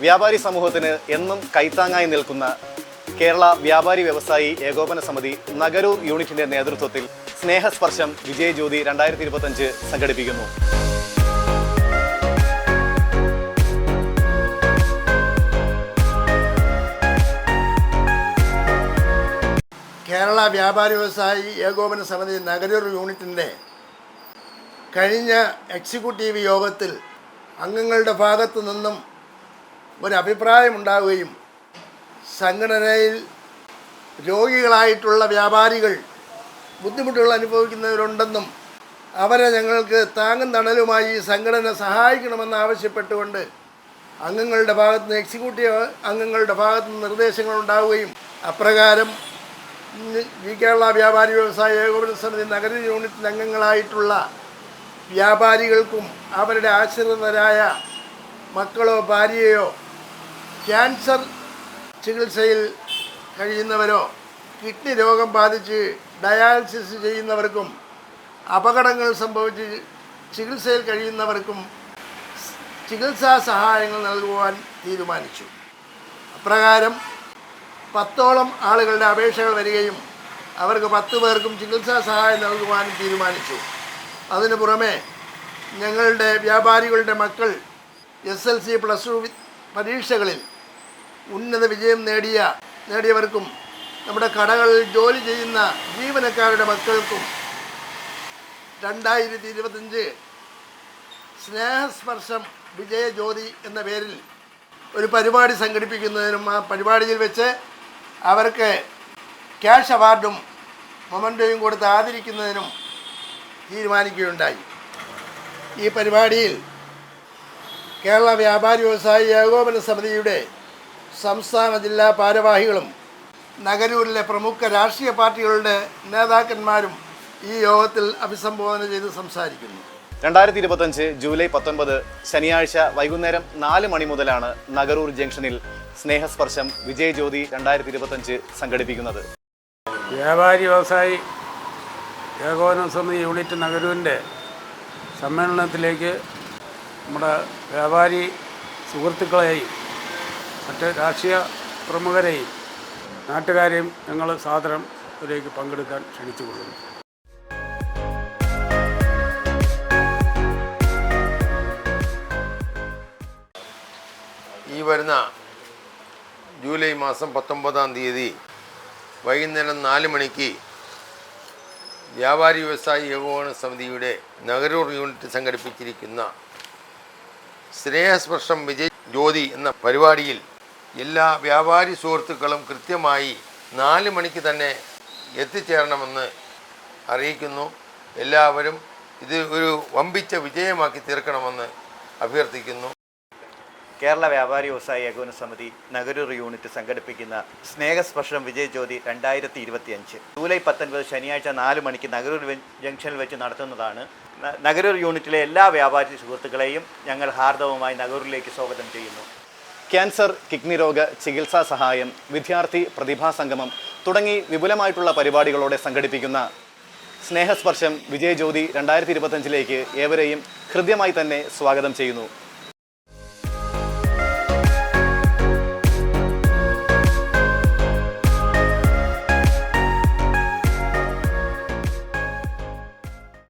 വ്യാപാരി സമൂഹത്തിന് എന്നും കൈത്താങ്ങായി നിൽക്കുന്ന കേരള വ്യാപാരി വ്യവസായി ഏകോപന സമിതി നഗരൂർ യൂണിറ്റിന്റെ നേതൃത്വത്തിൽ സ്നേഹസ്പർശം വിജയജ്യോതി രണ്ടായിരത്തി ഇരുപത്തഞ്ച് സംഘടിപ്പിക്കുന്നു. കേരള വ്യാപാരി വ്യവസായി ഏകോപന സമിതി നഗരൂർ യൂണിറ്റിന്റെ കഴിഞ്ഞ എക്സിക്യൂട്ടീവ് യോഗത്തിൽ അംഗങ്ങളുടെ ഭാഗത്തു നിന്നും ഒരു അഭിപ്രായമുണ്ടാവുകയും സംഘടനയിൽ രോഗികളായിട്ടുള്ള വ്യാപാരികൾ ബുദ്ധിമുട്ടുകൾ അനുഭവിക്കുന്നവരുണ്ടെന്നും അവരെ ഞങ്ങൾക്ക് താങ്ങും തണലുമായി സംഘടന സഹായിക്കണമെന്ന് ആവശ്യപ്പെട്ടുകൊണ്ട് അംഗങ്ങളുടെ ഭാഗത്ത് നിന്ന് എക്സിക്യൂട്ടീവ് അംഗങ്ങളുടെ ഭാഗത്ത് നിന്ന് നിർദ്ദേശങ്ങൾ ഉണ്ടാവുകയും അപ്രകാരം വി കേരള വ്യാപാരി വ്യവസായ ഏകോപന സമിതി നഗര യൂണിറ്റിന്റെ അംഗങ്ങളായിട്ടുള്ള വ്യാപാരികൾക്കും അവരുടെ ആശ്രിതരായ മക്കളോ ഭാര്യയോ ക്യാൻസർ ചികിത്സയിൽ കഴിയുന്നവരോ കിഡ്നി രോഗം ബാധിച്ച് ഡയാലിസിസ് ചെയ്യുന്നവർക്കും അപകടങ്ങൾ സംഭവിച്ച് ചികിത്സയിൽ കഴിയുന്നവർക്കും ചികിത്സാ സഹായങ്ങൾ നൽകുവാൻ തീരുമാനിച്ചു. അപ്രകാരം പത്തോളം ആളുകളുടെ അപേക്ഷകൾ വരികയും അവർക്ക് പത്ത് പേർക്കും ചികിത്സാ സഹായം നൽകുവാനും തീരുമാനിച്ചു. അതിനു പുറമെ ഞങ്ങളുടെ വ്യാപാരികളുടെ മക്കൾ S L C plus two പരീക്ഷകളിൽ ഉന്നത വിജയം നേടിയ നേടിയവർക്കും നമ്മുടെ കടകളിൽ ജോലി ചെയ്യുന്ന ജീവനക്കാരുടെ മക്കൾക്കും രണ്ടായിരത്തി ഇരുപത്തഞ്ച് സ്നേഹസ്പർശം വിജയജ്യോതി എന്ന പേരിൽ ഒരു പരിപാടി സംഘടിപ്പിക്കുന്നതിനും ആ പരിപാടിയിൽ വെച്ച് അവർക്ക് ക്യാഷ് അവാർഡും മൊമന്റോയും കൊടുത്ത് ആദരിക്കുന്നതിനും തീരുമാനിക്കുകയുണ്ടായി. ഈ പരിപാടിയിൽ കേരള വ്യാപാരി വ്യവസായി ഏകോപന സമിതിയുടെ സംസ്ഥാന ജില്ലാ ഭാരവാഹികളും നഗരൂരിലെ പ്രമുഖ രാഷ്ട്രീയ പാർട്ടികളുടെ നേതാക്കന്മാരും ഈ യോഗത്തിൽ അഭിസംബോധന ചെയ്ത് സംസാരിക്കുന്നു. രണ്ടായിരത്തി ഇരുപത്തഞ്ച് ജൂലൈ പത്തൊൻപത് ശനിയാഴ്ച വൈകുന്നേരം നാല് മണി മുതലാണ് നഗരൂർ ജംഗ്ഷനിൽ സ്നേഹസ്പർശം വിജയജ്യോതി രണ്ടായിരത്തി ഇരുപത്തഞ്ച് സംഘടിപ്പിക്കുന്നത്. വ്യാപാരി വ്യവസായി ഏകോപന സമിതി യൂണിറ്റ് നഗരൂരിന്റെ സമ്മേളനത്തിലേക്ക് നമ്മുടെ വ്യാപാരി സുഹൃത്തുക്കളെയും മറ്റ് രാഷ്ട്രീയ പ്രമുഖരെയും നാട്ടുകാരെയും ഞങ്ങൾ സാദരം ഇതിലേക്ക് പങ്കെടുക്കാൻ ക്ഷണിച്ചുകൊള്ളുന്നു. ഈ വരുന്ന ജൂലൈ മാസം പത്തൊമ്പതാം തീയതി വൈകുന്നേരം നാല് മണിക്ക് വ്യാപാരി വ്യവസായി ഏകോപന സമിതിയുടെ നഗരൂർ യൂണിറ്റ് സംഘടിപ്പിച്ചിരിക്കുന്ന സ്നേഹസ്പർശം വിജയ് ജ്യോതി എന്ന പരിപാടിയിൽ എല്ലാ വ്യാപാരി സുഹൃത്തുക്കളും കൃത്യമായി നാല് മണിക്ക് തന്നെ എത്തിച്ചേരണമെന്ന് അറിയിക്കുന്നു. എല്ലാവരും ഇത് ഒരു വമ്പിച്ച വിജയമാക്കി തീർക്കണമെന്ന് അഭ്യർത്ഥിക്കുന്നു. കേരള വ്യാപാരി വ്യവസായ ഏകോപന സമിതി നഗരൂർ യൂണിറ്റ് സംഘടിപ്പിക്കുന്ന സ്നേഹസ്പർശം വിജയജ്യോതി രണ്ടായിരത്തി ഇരുപത്തി അഞ്ച് ജൂലൈ പത്തൊൻപത് ശനിയാഴ്ച നാല് മണിക്ക് നഗരൂർ ജംഗ്ഷനിൽ വെച്ച് നടത്തുന്നതാണ്. നഗരൂർ യൂണിറ്റിലെ എല്ലാ വ്യാപാരി സുഹൃത്തുക്കളെയും ഞങ്ങൾ ഹാർദവമായി നഗരൂരിലേക്ക് സ്വാഗതം ചെയ്യുന്നു. ക്യാൻസർ കിഡ്നി രോഗ ചികിത്സാ സഹായം വിദ്യാർത്ഥി പ്രതിഭാ സംഗമം തുടങ്ങി വിപുലമായിട്ടുള്ള പരിപാടികളോടെ സംഘടിപ്പിക്കുന്ന സ്നേഹസ്പർശം വിജയജ്യോതി രണ്ടായിരത്തി ഇരുപത്തഞ്ചിലേക്ക് ഏവരെയും ഹൃദ്യമായി തന്നെ സ്വാഗതം ചെയ്യുന്നു.